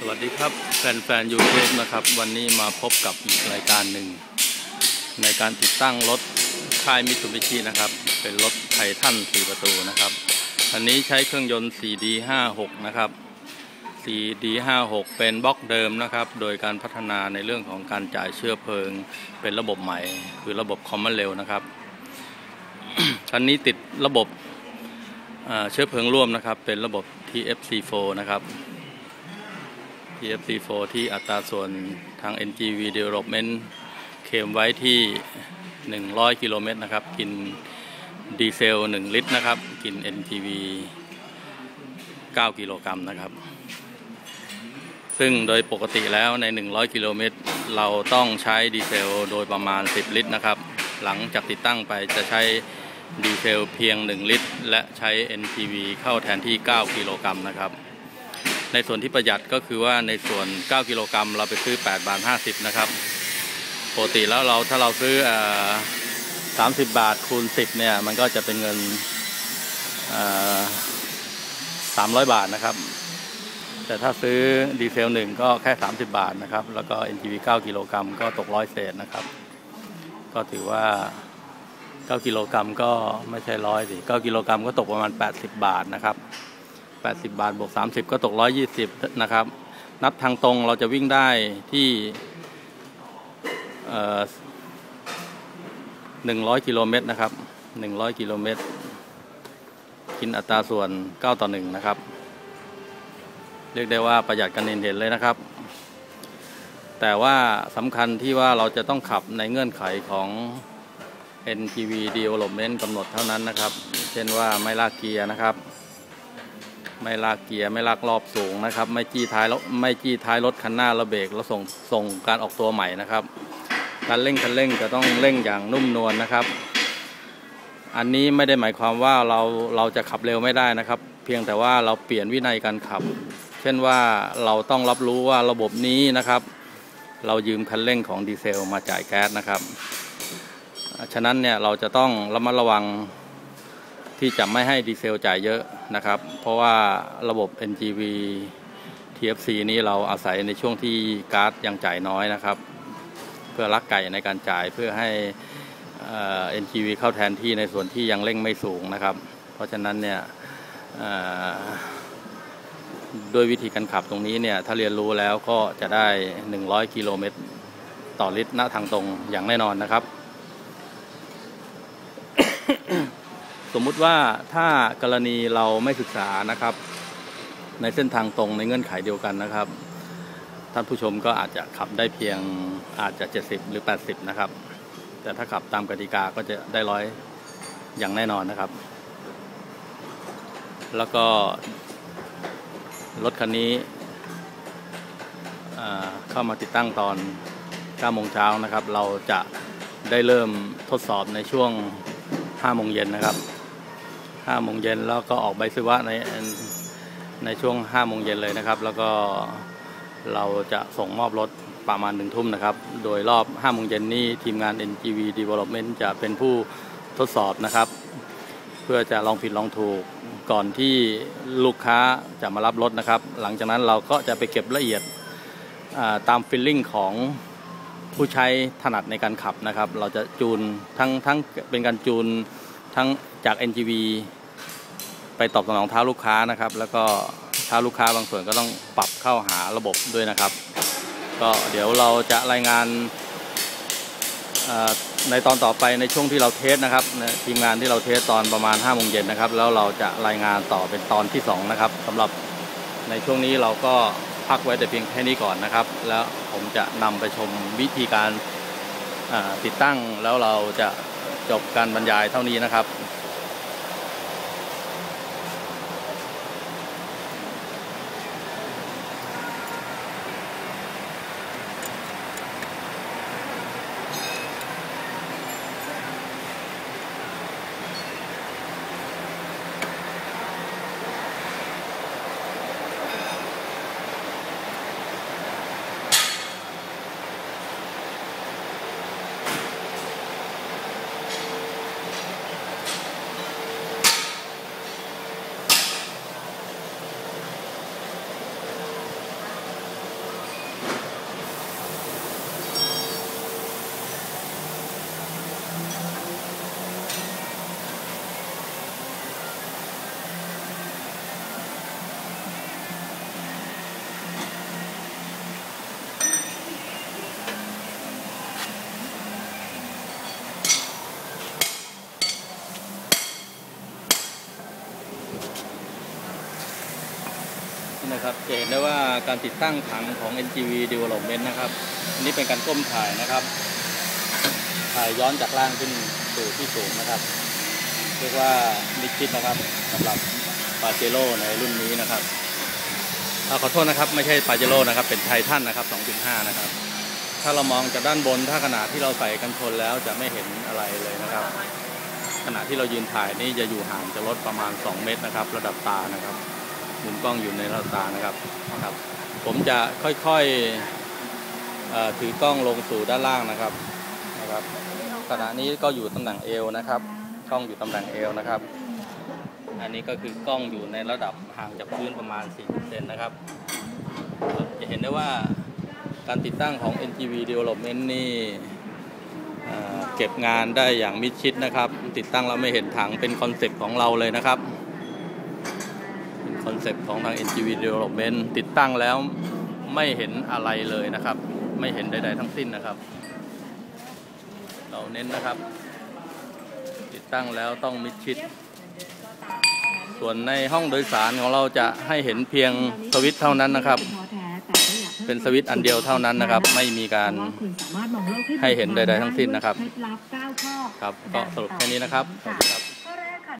สวัสดีครับแฟนๆยูทูบนะครับ วันนี้มาพบกับอีกรายการหนึ่ง ในการติดตั้งรถค่ายมิตซูบิชินะครับ เป็นรถไททัน4ประตูนะครับอันนี้ใช้เครื่องยนต์ 4D56 นะครับ 4D56 เป็นบล็อกเดิมนะครับ โดยการพัฒนาในเรื่องของการจ่ายเชื้อเพลิง เป็นระบบใหม่ คือระบบคอมมอนเร็วนะครับคันนี้ติดระบบเชื้อเพลิงร่วมนะครับ เป็นระบบ TFC4 นะครับ TFC4 ที่อัตราส่วนทาง NGV Development เคลมไว้ที่ 100 กิโลเมตรนะครับ กินดีเซล 1 ลิตรนะครับ กิน NGV 9 กิโลกรัมนะครับ ซึ่งโดยปกติแล้วใน 100 กิโลเมตร เราต้องใช้ดีเซลโดยประมาณ 10 ลิตรนะครับ หลังจากติดตั้งไปจะใช้ดีเซลเพียง 1 ลิตร และใช้ NGV เข้าแทนที่ 9 กิโลกรัมนะครับ ในส่วนที่ประหยัดก็คือว่าในส่วน 9 กิโลกรัมเราไปซื้อ 8 บาท 50 นะครับปกติแล้วเราถ้าเราซื้อ30บาทคูณ10เนี่ย มันก็จะเป็นเงิน300บาทนะครับ แต่ถ้าซื้อดีเซลหนึ่งก็แค่30บาทนะครับ แล้วก็ NGV 9กิโลกรัมก็ตกร้อยเศษนะครับ ก็ถือว่า 9 กิโลกรัมก็ไม่ใช่ร้อยสิ9กิโลกรัมก็ตกประมาณ 80 บาทนะครับ 80 บาทบวก 30 ก็ตก 120 นะครับ นับทางตรงเราจะวิ่งได้ที่หนึ่งร้อยกิโลเมตรนะครับหนึ่งร้อยกิโลเมตร กินอัตราส่วน 9 ต่อ 1 นะครับ เรียกได้ว่าประหยัดกันเห็นเลยนะครับ แต่ว่าสำคัญที่ว่าเราจะต้องขับในเงื่อนไขของ NGV Development กำหนดเท่านั้นนะครับ เช่นว่าไม่ลากเกียร์นะครับ ไม่ลากเกียร์ไม่ลากรอบสูงนะครับ ไม่จี้ท้ายแล้วไม่จี้ท้ายรถคันหน้าระเบรกแล้วส่งส่งการออกตัวใหม่นะครับ การเร่งคันเร่งจะต้องเร่งอย่างนุ่มนวลนนะครับ อันนี้ไม่ได้หมายความว่าเราเราจะขับเร็วไม่ได้นะครับ เพียงแต่ว่าเราเปลี่ยนวินัยการขับ เช่นว่าเราต้องรับรู้ว่าระบบนี้นะครับ เรายืมคันเร่งของดีเซลมาจ่ายแก๊สนะครับ ฉะนั้นเนี่ยเราจะต้องระมัดระวัง ที่จะไม่ให้ดีเซลจ่ายเยอะนะครับ เพราะว่าระบบ NGV TFC นี้เราอาศัยในช่วงที่ก๊าซยังจ่ายน้อยนะครับ เพื่อลักไก่ในการจ่ายเพื่อให้ NGV เข้าแทนที่ในส่วนที่ยังเร่งไม่สูงนะครับ เพราะฉะนั้นเนี่ยด้วยวิธีการขับตรงนี้เนี่ยถ้าเรียนรู้แล้วก็จะได้ 100 กิโลเมตรต่อลิตรณทางตรงอย่างแน่นอนนะครับ สมมุติว่าถ้ากรณีเราไม่ศึกษานะครับ ในเส้นทางตรงในเงื่อนไขเดียวกันนะครับ ท่านผู้ชมก็อาจจะขับได้เพียงอาจจะ 70 หรือ 80 นะครับ แต่ถ้าขับตามกติกาก็จะได้ร้อยอย่างแน่นอนนะครับ แล้วก็รถคันนี้เข้ามาติดตั้งตอน9โมงเช้านะครับ เราจะได้เริ่มทดสอบในช่วง5โมงเย็นนะครับ ห้าโมงเย็นแล้วก็ออกใบซื้อวะในในช่วงห้าโมงเย็นเลยนะครับ แล้วก็เราจะส่งมอบรถประมาณหนึ่งทุ่มนะครับ โดยรอบห้าโมงเย็นนี้ทีมงาน NGV Development จะเป็นผู้ทดสอบนะครับ เพื่อจะลองผิดลองถูกก่อนที่ลูกค้าจะมารับรถนะครับ หลังจากนั้นเราก็จะไปเก็บละเอียดตามฟิลลิ่งของผู้ใช้ถนัดในการขับนะครับ เราจะจูนทั้งทั้งเป็นการจูน ทั้งจาก NGV ไปตอบสนองเท้าลูกค้านะครับ แล้วก็เท้าลูกค้าบางส่วนก็ต้องปรับเข้าหาระบบด้วยนะครับ ก็เดี๋ยวเราจะรายงานในตอนต่อไปในช่วงที่เราเทสนะครับทีมงานที่เราเทสตอนประมาณ5โมงเย็นนะครับ แล้วเราจะรายงานต่อเป็นตอนที่ 2 นะครับสำหรับในช่วงนี้เราก็พักไว้แต่เพียงแค่นี้ก่อนนะครับ แล้วผมจะนำไปชมวิธีการติดตั้งแล้วเราจะ จบการบรรยายเท่านี้นะครับ ครับจะเห็นได้ว่าการติดตั้งถังของ NGV Development นะครับอันนี้เป็นการก้มถ่ายนะครับ ถ่ายย้อนจากล่างขึ้นสู่ที่สูงนะครับ เรียกว่ามิดชิดนะครับสำหรับปาเจโร่ในรุ่นนี้นะครับอขอโทษนะครับ ไม่ใช่ปาเจโร่นะครับ เป็นไททันนะครับ 2.5 นะครับ ถ้าเรามองจากด้านบนถ้าขนาดที่เราใส่กันชนแล้วจะไม่เห็นอะไรเลยนะครับ ขณะที่เรายืนถ่ายนี่จะอยู่ห่างจากรถประมาณ 2 เมตรนะครับ ระดับตานะครับ มุมกล้องอยู่ในระดับตานะครับนะครับ ผมจะค่อยๆถือกล้องลงสู่ด้านล่างนะครับนะครับขณะนี้ก็อยู่ตำแหน่งเอวนะครับกล้องอยู่ตำแหน่งเอวนะครับ อันนี้ก็คือกล้องอยู่ในระดับห่างจากพื้นประมาณ 40 เซนนะครับ จะเห็นได้ว่าการติดตั้งของ NGV Development นี่เก็บงานได้อย่างมิดชิดนะครับ ติดตั้งแล้วไม่เห็นถังเป็นคอนเซปต์ของเราเลยนะครับ เป็นคอนเซปต์ของทาง NGV Development ติดตั้งแล้วไม่เห็นอะไรเลยนะครับ ไม่เห็นใด ๆ ทั้งสิ้นนะครับ เราเน้นนะครับ ติดตั้งแล้วต้องมิดชิด ส่วนในห้องโดยสารของเราจะให้เห็นเพียงสวิตช์เท่านั้นนะครับ เป็นสวิตช์อันเดียวเท่านั้นนะครับ ไม่มีการให้เห็นใด ๆ ทั้งสิ้นนะครับคล็ดลับ9ข้อครับก็สรุปแค่นี้นะครับสวัสดีครับ